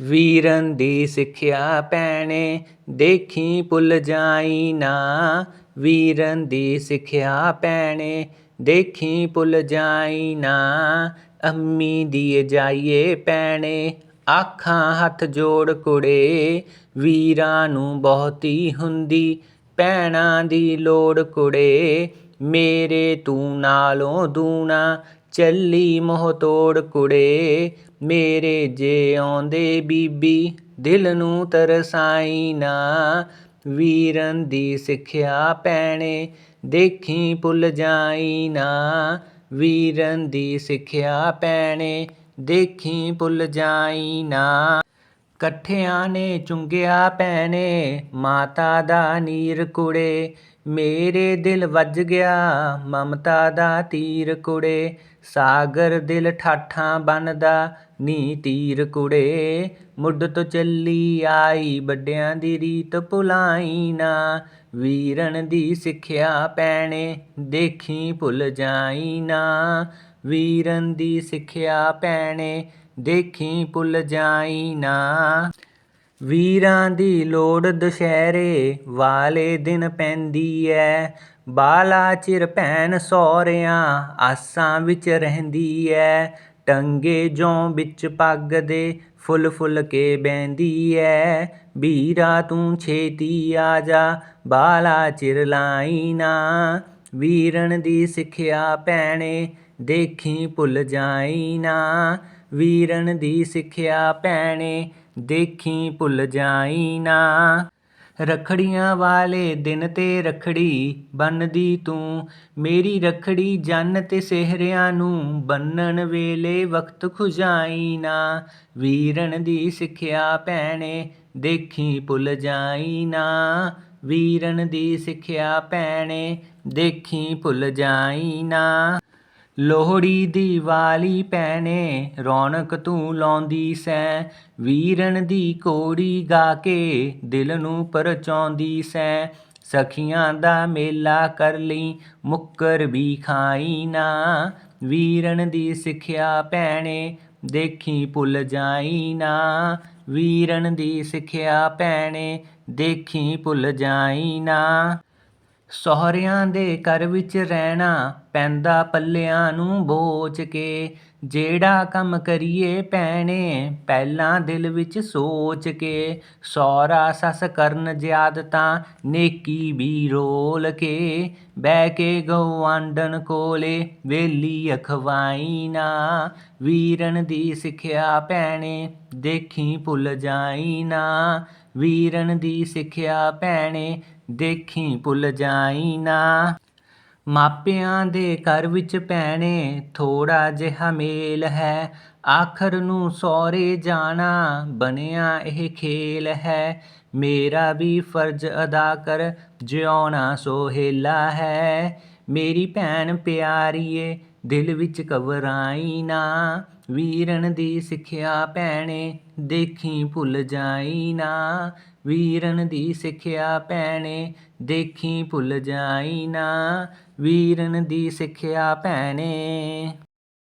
ਵੀਰਨ ਦੀ ਸਿੱਖਿਆ ਭੈਣੇ, ਦੇਖੀ ਭੁੱਲ ਜਾਈ ਨਾ। ਵੀਰਨ ਦੀ ਸਿੱਖਿਆ ਭੈਣੇ, ਦੇਖੀ ਭੁੱਲ ਜਾਈ ਨਾ। ਅੰਮੀ ਦੀ ਜਾਈਏ ਭੈਣੇ, ਆਖਾਂ ਹੱਥ ਜੋੜ ਕੁੜੇ। ਵੀਰਾਂ ਨੂੰ ਬਹੁਤੀ ਹੁੰਦੀ, ਭੈਣਾਂ ਦੀ ਲੋੜ ਕੁੜੇ। ਮੇਰੇ ਤੂੰ ਨਾਲੋਂ ਦੂਣਾ ਚੱਲੀ ਮੋਹ ਤੋੜ ਕੁੜੇ, ਮੇਰੇ ਜੇ ਆਉਂਦੇ ਬੀਬੀ, ਦਿਲ ਨੂੰ ਤਰਸਾਈ ਨਾ। ਵੀਰਨ ਦੀ ਸਿੱਖਿਆ ਭੈਣੇ ਦੇਖੀ ਭੁੱਲ ਜਾਈ ਨਾ। ਵੀਰਨ ਦੀ ਸਿੱਖਿਆ ਭੈਣੇ ਦੇਖੀ ਭੁੱਲ ਜਾਈ ਨਾ। ਇਕੱਠਿਆਂ ਨੇ ਚੁੰਗਿਆ ਭੈਣੇ, ਮਾਤਾ ਦਾ ਨੀਰ ਕੁੜੇ। ਮੇਰੇ ਦਿਲ ਵੱਜ ਗਿਆ, ਮਮਤਾ ਦਾ ਤੀਰ ਕੁੜੇ। ਸਾਗਰ ਦਿਲ ਠਾਠਾਂ ਬੰਨਦਾ, ਨੀ ਤੀਰ ਕੁੜੇ। ਮੁੱਢ ਤੋਂ ਚੱਲੀ ਆਈ, ਵੱਡਿਆਂ ਦੀ ਰੀਤ ਭੁਲਾਈ ਨਾ। ਵੀਰਨ ਦੀ ਸਿੱਖਿਆ ਭੈਣੇ, ਦੇਖੀ ਭੁੱਲ ਜਾਈ ਨਾ। ਵੀਰਨ ਦੀ ਸਿੱਖਿਆ ਭੈਣੇ ਦੇਖੀ ਭੁੱਲ ਜਾਈ ਨਾ। ਵੀਰਾਂ ਦੀ ਲੋੜ ਦੁਸ਼ਹਿਰੇ ਵਾਲੇ ਦਿਨ ਪੈਂਦੀ ਐ। ਬਾਲਾ ਚਿਰ ਭੈਣ ਸਹੁਰਿਆਂ ਆਸਾਂ ਵਿੱਚ ਰਹਿੰਦੀ ਐ। ਟੰਗੇ ਜੋਂ ਵਿੱਚ ਪੱਗ ਦੇ ਫੁੱਲ ਫੁੱਲ ਕੇ ਬਹਿੰਦੀ ਐ। ਵੀਰਾ ਤੂੰ ਛੇਤੀ ਆ ਜਾ, ਬਾਲਾ ਚਿਰ ਲਾਈ ਨਾ। ਵੀਰਨ ਦੀ ਸਿੱਖਿਆ ਭੈਣੇ, ਦੇਖੀ ਭੁੱਲ ਜਾਈ ਨਾ। ਵੀਰਨ ਦੀ ਸਿੱਖਿਆ ਭੈਣੇ, ਦੇਖੀ ਭੁੱਲ ਜਾਈ ਨਾ। ਰਖੜੀਆਂ ਵਾਲੇ ਦਿਨ ਤੇ ਰਖੜੀ ਬੰਨਦੀ ਤੂੰ। ਮੇਰੀ ਰਖੜੀ ਜੰਨ ਤੇ ਸਿਹਰਿਆਂ ਨੂੰ ਬੰਨਣ ਵੇਲੇ ਵਕਤ ਖੁਜਾਈ ਨਾ। ਵੀਰਨ ਦੀ ਸਿੱਖਿਆ ਭੈਣੇ, ਦੇਖੀ ਭੁੱਲ ਜਾਈ ਨਾ। ਵੀਰਨ ਦੀ ਸਿੱਖਿਆ ਭੈਣੇ, ਦੇਖੀ ਭੁੱਲ ਜਾਈ ਨਾ। ਲੋਹੜੀ ਦੀ ਵਾਲੀ ਭੈਣੇ, ਰੌਣਕ ਤੂੰ ਲਾਉਂਦੀ ਸੈਂ। ਵੀਰਨ ਦੀ ਕੋੜੀ ਗਾ ਕੇ ਦਿਲ ਨੂੰ ਪਰਚਾਉਂਦੀ ਸੈਂ। ਸਖੀਆਂ ਦਾ ਮੇਲਾ ਕਰ ਲਈ, ਮੁੱਕਰ ਵੀ ਖਾਈ ਨਾ। ਵੀਰਨ ਦੀ ਸਿੱਖਿਆ ਭੈਣੇ, ਦੇਖੀ ਭੁੱਲ ਜਾਈ ਨਾ। ਵੀਰਨ ਦੀ ਸਿੱਖਿਆ ਭੈਣੇ, ਦੇਖੀ ਭੁੱਲ ਜਾਈ ਨਾ। ਸਹੁਰਿਆਂ ਦੇ ਘਰ ਵਿੱਚ ਰਹਿਣਾ ਪੈਂਦਾ ਪੱਲਿਆਂ ਨੂੰ ਬੋਚ ਕੇ। ਜਿਹੜਾ ਕੰਮ ਕਰੀਏ ਭੈਣੇ, ਪਹਿਲਾਂ ਦਿਲ ਵਿੱਚ ਸੋਚ ਕੇ। ਸਹੁਰਾ ਸੱਸ ਕਰਨ ਜ਼ਿਆਦਤਾਂ ਨੇਕੀ ਵੀ ਰੋਲ ਕੇ। ਬਹਿ ਕੇ ਗਵਾਂਢਣ ਕੋਲੇ ਵੇਲੀ ਅਖਵਾਈ ਨਾ। ਵੀਰਨ ਦੀ ਸਿੱਖਿਆ ਭੈਣੇ, ਦੇਖੀ ਭੁੱਲ ਜਾਈ ਨਾ। ਵੀਰਨ ਦੀ ਸਿੱਖਿਆ ਭੈਣੇ ਦੇਖੀਂ ਭੁੱਲ ਜਾਈ ਨਾ। ਮਾਪਿਆਂ ਦੇ ਘਰ ਵਿੱਚ ਭੈਣੇ, ਥੋੜਾ ਜਿਹਾ ਮੇਲ ਹੈ। ਆਖਰ ਨੂੰ ਸਹੁਰੇ ਜਾਣਾ ਬਣਿਆ ਇਹ ਖੇਲ ਹੈ। ਮੇਰਾ ਵੀ ਫਰਜ਼ ਅਦਾ ਕਰ, ਜਿਉਣਾ ਸੋਹੇਲਾ ਹੈ। ਮੇਰੀ ਭੈਣ ਪਿਆਰੀਏ, ਦਿਲ ਵਿੱਚ ਘਬਰਾਈ ਨਾ। ਵੀਰਨ ਦੀ ਸਿੱਖਿਆ ਭੈਣੇ, ਦੇਖੀ ਭੁੱਲ ਜਾਈ ਨਾ। ਵੀਰਨ ਦੀ ਸਿੱਖਿਆ ਭੈਣੇ ਦੇਖੀਂ ਭੁੱਲ ਜਾਈ ਨਾ। ਵੀਰਨ ਦੀ ਸਿੱਖਿਆ ਭੈਣੇ।